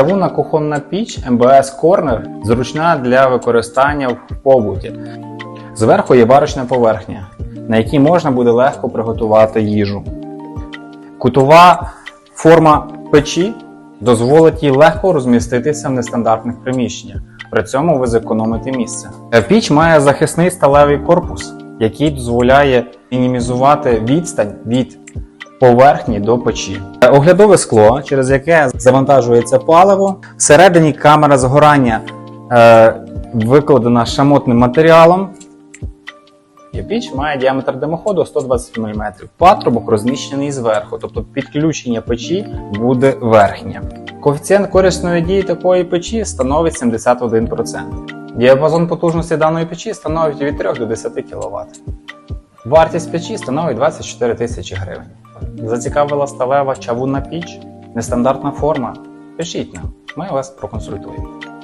Чавунна кухонна піч МБС Корнер зручна для використання в побуті. Зверху є варочна поверхня, на якій можна буде легко приготувати їжу. Кутова форма печі дозволить їй легко розміститися в нестандартних приміщеннях. При цьому ви зекономите місце. Піч має захисний сталевий корпус, який дозволяє мінімізувати відстань від поверхні до печі. Оглядове скло, через яке завантажується паливо. Всередині камера згорання е, викладена шамотним матеріалом. І Піч має діаметр димоходу 120 мм. Патрубок розміщений зверху, тобто підключення печі буде верхнє. Коефіцієнт корисної дії такої печі становить 71%. Діапазон потужності даної печі становить від 3 до 10 кВт. Вартість печі становить 24 тисячі гривень. Зацікавила сталева чавунна піч, нестандартна форма. Пишіть нам, ми вас проконсультуємо.